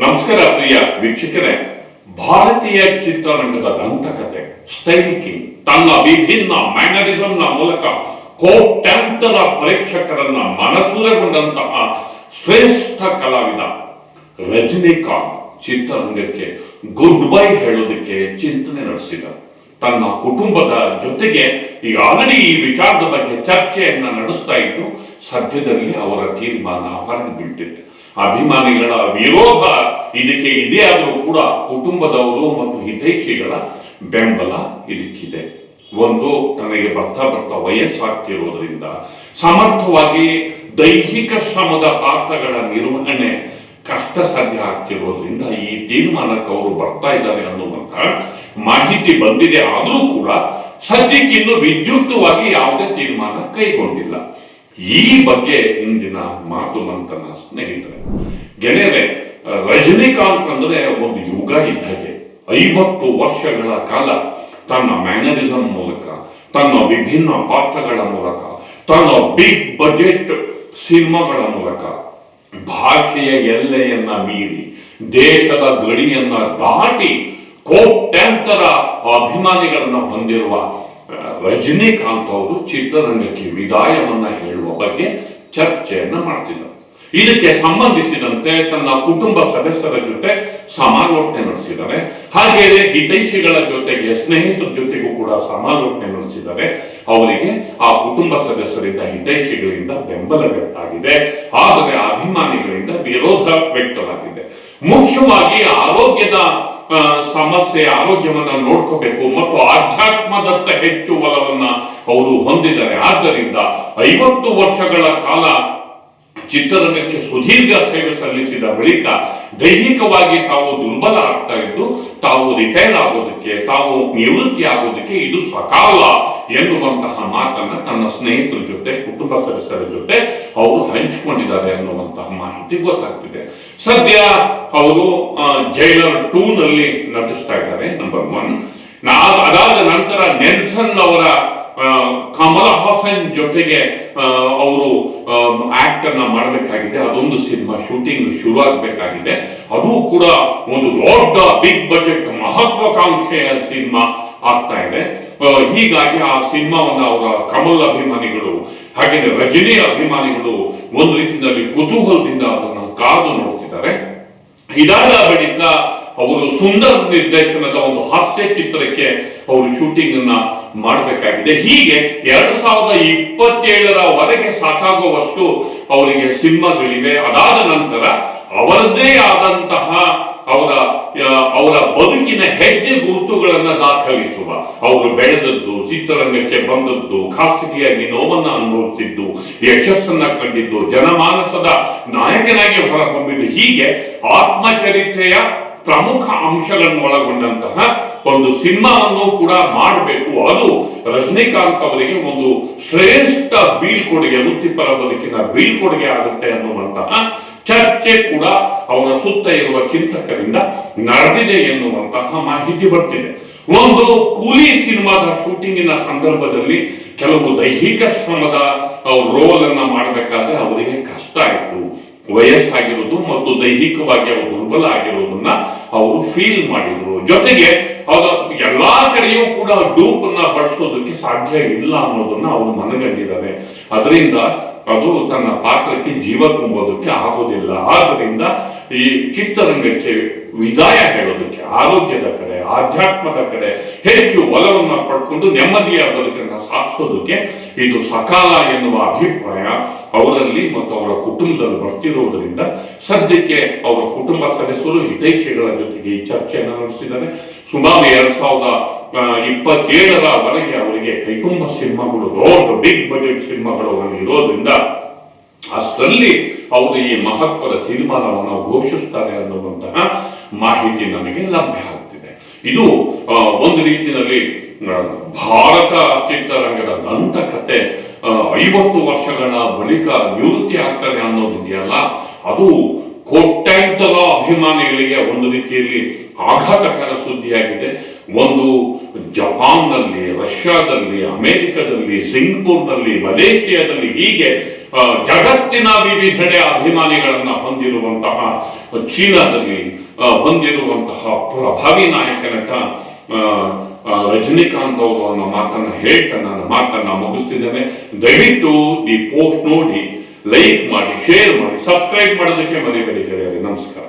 ನಮಸ್ಕಾರ ಪ್ರಿಯ ವೀಕ್ಷಕರೇ, ಭಾರತೀಯ ಚಿತ್ರರಂಗದ ದಂತಕತೆ ಸ್ಟೈಲ್ ಕಿಂಗ್ ತನ್ನ ವಿಭಿನ್ನ ಮ್ಯಾನರಿಸಂನ ಮೂಲಕ ಕೋಟ್ಯಾಂತರ ಪ್ರೇಕ್ಷಕರನ್ನ ಮನಸೂರೆಗೊಂಡಂತಹ ಶ್ರೇಷ್ಠ ಕಲಾವಿದ ರಜನಿಕಾಂತ್ ಚಿತ್ರರಂಗಕ್ಕೆ ಗುಡ್ ಬೈ ಹೇಳೋದಕ್ಕೆ ಚಿಂತನೆ ನಡೆಸಿದ. ತನ್ನ ಕುಟುಂಬದ ಜೊತೆಗೆ ಈಗ ಆಲ್ರೆಡಿ ಈ ವಿಚಾರದ ಬಗ್ಗೆ ಚರ್ಚೆಯನ್ನ ನಡೆಸ್ತಾ ಇದ್ದು, ಸದ್ಯದಲ್ಲಿ ಅವರ ತೀರ್ಮಾನ ಹೊರಗೆ ಬೀಳ್ತಿದೆ. ಅಭಿಮಾನಿಗಳ ವಿರೋಧ ಇದಕ್ಕೆ ಇದೇ ಆದರೂ ಕೂಡ ಕುಟುಂಬದವರು ಮತ್ತು ಹಿತೈಷಿಗಳ ಬೆಂಬಲ ಇದಕ್ಕಿದೆ. ಒಂದು, ತನಗೆ ಬರ್ತಾ ಬರ್ತಾ ವಯಸ್ಸಾಗ್ತಿರೋದ್ರಿಂದ ಸಮರ್ಥವಾಗಿ ದೈಹಿಕ ಶ್ರಮದ ಪಾತ್ರಗಳ ನಿರ್ವಹಣೆ ಕಷ್ಟ ಸಾಧ್ಯ ಆಗ್ತಿರೋದ್ರಿಂದ ಈ ತೀರ್ಮಾನಕ್ಕೆ ಅವರು ಬರ್ತಾ ಇದ್ದಾರೆ ಅನ್ನುವಂತ ಮಾಹಿತಿ ಬಂದಿದೆ. ಆದರೂ ಕೂಡ ಸದ್ಯಕ್ಕಿನ್ನು ವಿದ್ಯುಕ್ತವಾಗಿ ಯಾವುದೇ ತೀರ್ಮಾನ ಕೈಗೊಂಡಿಲ್ಲ. ಈ ಬಗ್ಗೆ ಇಂದಿನ ಮಾತು ಮಂತನ ಸ್ನೇಹಿತರೆ. ಗೆಳೆಯರೆ, ರಜನಿಕಾಂತ್ ಅಂದ್ರೆ ಒಂದು ಯುಗ ಇದ್ದಾಗೆ ಐವತ್ತು ವರ್ಷಗಳ ಕಾಲ ತನ್ನ ಮ್ಯಾನರಿಸಂ ಮೂಲಕ, ತನ್ನ ವಿಭಿನ್ನ ಪಾತ್ರಗಳ ಮೂಲಕ, ತನ್ನ ಬಿಗ್ ಬಜೆಟ್ ಸಿನಿಮಾಗಳ ಮೂಲಕ ಭಾಷೆಯ ಎಲ್ಲೆಯನ್ನ ಮೀರಿ, ದೇಶದ ಗಡಿಯನ್ನ ದಾಟಿ ಕೋಟ್ಯಾಂತರ ಅಭಿಮಾನಿಗಳನ್ನ ಹೊಂದಿರುವ ರಜನಿಕಾಂತ್ ಅವರು ಚಿತ್ರರಂಗಕ್ಕೆ ವಿದಾಯವನ್ನ ಹೇಳುವ ಬಗ್ಗೆ ಚರ್ಚೆಯನ್ನು ಮಾಡ್ತಿದ್ದರು ಇದಕ್ಕೆ ಸಂಬಂಧಿಸಿದಂತೆ ತನ್ನ ಕುಟುಂಬ ಸದಸ್ಯರ ಜೊತೆ ಸಮಾಲೋಚನೆ ನಡೆಸಿದ್ದಾರೆ. ಹಾಗೆಯೇ ಹಿತೈಷಿಗಳ ಜೊತೆಗೆ ಸ್ನೇಹಿತರ ಜೊತೆಗೂ ಕೂಡ ಸಮಾಲೋಚನೆ ನಡೆಸಿದ್ದಾರೆ. ಅವರಿಗೆ ಆ ಕುಟುಂಬ ಸದಸ್ಯರಿಂದ ಹಿತೈಷಿಗಳಿಂದ ಬೆಂಬಲ ವ್ಯಕ್ತಾಗಿದೆ ಆದರೆ ಅಭಿಮಾನಿಗಳಿಂದ ವಿರೋಧ ವ್ಯಕ್ತವಾಗಿದೆ. ಮುಖ್ಯವಾಗಿ ಆರೋಗ್ಯದ ಸಮಸ್ಯೆ ಆರೋಗ್ಯವನ್ನ ನೋಡ್ಕೋಬೇಕು ಮತ್ತು ಆಧ್ಯಾತ್ಮದತ್ತ ಹೆಚ್ಚು ಒಲವನ್ನ ಅವರು ಹೊಂದಿದ್ದಾರೆ. ಆದ್ದರಿಂದ ಐವತ್ತು ವರ್ಷಗಳ ಕಾಲ ಚಿತ್ರರಂಗಕ್ಕೆ ಸುದೀರ್ಘ ಸೇವೆ ಸಲ್ಲಿಸಿದ ಬಳಿಕ ದೈಹಿಕವಾಗಿ ತಾವು ದುರ್ಬಲ ಆಗ್ತಾ ಇದ್ದು, ತಾವು ರಿಟೈರ್ ಆಗೋದಕ್ಕೆ, ತಾವು ನಿವೃತ್ತಿ ಆಗೋದಕ್ಕೆ ಇದು ಸಕಾಲ ಎನ್ನುವಂತಹ ಮಾತನ್ನ ತನ್ನ ಸ್ನೇಹಿತರ ಜೊತೆ, ಕುಟುಂಬ ಸದಸ್ಯರ ಜೊತೆ ಅವರು ಹಂಚಿಕೊಂಡಿದ್ದಾರೆ ಅನ್ನುವಂತಹ ಮಾಹಿತಿ ಗೊತ್ತಾಗ್ತಿದೆ. ಸದ್ಯ ಅವರು ಜೈಲರ್ ಟೂ ನಲ್ಲಿ ನಟಿಸ್ತಾ ಇದ್ದಾರೆ ನಂಬರ್ ಒನ್ ಅದಾದ ನಂತರ ನೆಲ್ಸನ್ ಅವರ ಕಮಲ ಹಾಸನ್ ಜೊತೆಗೆ ಅವರು ಆಕ್ಟ್ ಅನ್ನ ಮಾಡಬೇಕಾಗಿದೆ. ಅದೊಂದು ಸಿನಿಮಾ ಶೂಟಿಂಗ್ ಶುರು ಆಗಬೇಕಾಗಿದೆ ಅದು ಕೂಡ ಒಂದು ದೊಡ್ಡ ಬಿಗ್ ಬಜೆಟ್ ಮಹತ್ವಾಕಾಂಕ್ಷೆಯ ಸಿನಿಮಾ. ಆಗ್ತಾ ಇದೆ. ಹೀಗಾಗಿ ಆ ಸಿನಿಮಾವನ್ನ ಅವರ ಕಮಲ್ ಅಭಿಮಾನಿಗಳು ಹಾಗೆಯೇ ರಜನಿ ಅಭಿಮಾನಿಗಳು ಒಂದು ರೀತಿಯಲ್ಲಿ ಕುತೂಹಲದಿಂದ ಅದನ್ನು ಕಾದು ನೋಡ್ತಿದ್ದಾರೆ. ಇದಾದ ಬಳಿಕ ಅವರು ಸುಂದರ್ ನಿರ್ದೇಶನದ ಒಂದು ಹಾಸ್ಯ ಚಿತ್ರಕ್ಕೆ ಅವರು ಶೂಟಿಂಗ್ ಅನ್ನ ಮಾಡಬೇಕಾಗಿದೆ. ಹೀಗೆ ಎರಡು ಸಾವಿರದ ಇಪ್ಪತ್ತೇಳರವರೆಗೆ ಸಾಕಾಗುವಷ್ಟು ಅವರಿಗೆ ಸಿನಿಮಾಗಳಿವೆ. ಅದಾದ ನಂತರ ಅವರದೇ ಆದಂತಹ ಅವರ ಅವರ ಬದುಕಿನ ಹೆಜ್ಜೆ ಗುರುತುಗಳನ್ನು ದಾಖಲಿಸುವ. ಅವರು ಬೆಳೆದದ್ದು, ಚಿತ್ರರಂಗಕ್ಕೆ ಬಂದದ್ದು, ಖಾಸಗಿಯಾಗಿ ನೋವನ್ನು ಅನುಭವಿಸಿದ್ದು, ಯಶಸ್ಸನ್ನ ಕಂಡಿದ್ದು, ಜನಮಾನಸದ ನಾಯಕನಾಗಿ ಹೊರಹೊಮ್ಮಿದ್ದು. ಹೀಗೆ ಆತ್ಮಚರಿತ್ರೆಯ ಪ್ರಮುಖ ಅಂಶಗಳನ್ನು ಒಳಗೊಂಡಂತಹ ಒಂದು ಸಿನಿಮಾವನ್ನು ಕೂಡ ಮಾಡಬೇಕು. ಅದು ರಜನಿಕಾಂತ್ ಅವರಿಗೆ ಒಂದು ಶ್ರೇಷ್ಠ ಬೀಳ್ಕೊಡುಗೆ ವೃತ್ತಿಪರ ಬದುಕಿನ ಬೀಳ್ಕೊಡುಗೆ ಆಗುತ್ತೆ ಅನ್ನುವಂತಹ ಚರ್ಚೆ ಕೂಡ ಅವರ ಸುತ್ತ ಇರುವ ಚಿಂತಕರಿಂದ ನಡೆದಿದೆ ಎನ್ನುವಂತಹ ಮಾಹಿತಿ ಬರ್ತಿದೆ ಒಂದು ಕೂಲಿ ಸಿನಿಮಾದ ಶೂಟಿಂಗಿನ ಸಂದರ್ಭದಲ್ಲಿ ಕೆಲವು ದೈಹಿಕ ಶ್ರಮದ ರೋಲ್ ಅನ್ನ ಮಾಡಬೇಕಾದ್ರೆ ಅವರಿಗೆ ಕಷ್ಟ ಆಯಿತು. ವಯಸ್ಸಾಗಿರೋದು ಮತ್ತು ದೈಹಿಕವಾಗಿ ಅವರು ದುರ್ಬಲ ಆಗಿರೋದನ್ನ ಅವರು ಫೀಲ್ ಮಾಡಿದ್ರು. ಜೊತೆಗೆ ಅವರ ಎಲ್ಲಾ ಕಡೆಯೂ ಕೂಡ ಡೂಪ್ ಅನ್ನ ಬಳಸೋದಕ್ಕೆ ಸಾಧ್ಯ ಇಲ್ಲ ಅನ್ನೋದನ್ನ ಅವರು ಮನಗಂಡಿದ್ದಾರೆ. ಅದರಿಂದ ಅದು ತನ್ನ ಪಾತ್ರಕ್ಕೆ ಜೀವ ತುಂಬೋದಕ್ಕೆ ಆಗೋದಿಲ್ಲ. ಆದ್ದರಿಂದ ಈ ಚಿತ್ರರಂಗಕ್ಕೆ ವಿದಾಯ ಹೇಳೋದಕ್ಕೆ, ಆರೋಗ್ಯದ ಕಡೆ, ಆಧ್ಯಾತ್ಮದ ಕಡೆ ಹೆಚ್ಚು ಒಲವನ್ನು ಪಡ್ಕೊಂಡು ನೆಮ್ಮದಿಯ ಬದುಕನ್ನು ಸಾಗಿಸೋದಕ್ಕೆ ಇದು ಸಕಾಲ ಎನ್ನುವ ಅಭಿಪ್ರಾಯ. ಅವರಲ್ಲಿ ಮತ್ತು ಅವರ ಕುಟುಂಬದಲ್ಲಿ ಬರ್ತಿರುವುದರಿಂದ ಸದ್ಯಕ್ಕೆ ಅವರ ಕುಟುಂಬ ಸದಸ್ಯರು ಹಿತೈಷಿಗಳ ಜೊತೆಗೆ ಈ ಚರ್ಚೆಯನ್ನು ನಡೆಸಿದ್ದಾರೆ. ಸುಮಾರು ಎರಡ್ ಸಾವಿರದ ಆ, ಇಪ್ಪತ್ತೇಳರವರೆಗೆ ಅವರಿಗೆ ಕೈಕುಂಬ ಸಿನಿಮಾಗಳು ದೊಡ್ಡ ಬಿಗ್ ಬಜೆಟ್ ಸಿನಿಮಾಗಳು ಇರೋದ್ರಿಂದ ಅಷ್ಟರಲ್ಲಿ ಅವರು ಈ ಮಹತ್ವದ ತೀರ್ಮಾನವನ್ನು ಘೋಷಿಸ್ತಾರೆ ಅನ್ನುವಂತಹ ಮಾಹಿತಿ ನಮಗೆ ಲಭ್ಯ ಆಗ್ತಿದೆ. ಇದು ಒಂದು ರೀತಿಯಲ್ಲಿ ಭಾರತ ಚಿತ್ರರಂಗದ ದಂತಕತೆ ಐವತ್ತು ವರ್ಷಗಳ ಬಳಿಕ ನಿವೃತ್ತಿ ಆಗ್ತದೆ ಅನ್ನೋದಿದೆಯಲ್ಲ ಅದು ಕೋಟ್ಯಾಂತರ ಅಭಿಮಾನಿಗಳಿಗೆ ಒಂದು ರೀತಿಯಲ್ಲಿ ಆಘಾತಕರ ಸುದ್ದಿಯಾಗಿದೆ. ಒಂದು ಜಪಾನ್ನಲ್ಲಿ, ರಷ್ಯಾದಲ್ಲಿ, ಅಮೆರಿಕದಲ್ಲಿ ಸಿಂಗಪುರ್ನಲ್ಲಿ ಮಲೇಷಿಯಾದಲ್ಲಿ ಹೀಗೆ ಜಗತ್ತಿನ ವಿವಿಧೆಡೆ ಅಭಿಮಾನಿಗಳನ್ನ ಹೊಂದಿರುವಂತಹ, ಚೀನಾದಲ್ಲಿ ಹೊಂದಿರುವಂತಹ ಪ್ರಭಾವಿ ನಾಯಕ ನಟ ರಜನಿಕಾಂತ್ ಅವರು ಅನ್ನೋ ಮಾತನ್ನ ಹೇಳ್ತಾ ನಾನು ಮಾತನ್ನ ಮುಗಿಸ್ತಿದ್ದೇನೆ. ದಯವಿಟ್ಟು ದಿ ಪೋಸ್ಟ್ ನೋಡಿ. ಲೈಕ್ ಮಾಡಿ ಶೇರ್ ಮಾಡಿ ಸಬ್ಸ್ಕ್ರೈಬ್ ಮಾಡೋದಕ್ಕೆ ಮರಿಬೇಡಿ ಗೆಳೆಯರೆ. ನಮಸ್ಕಾರ.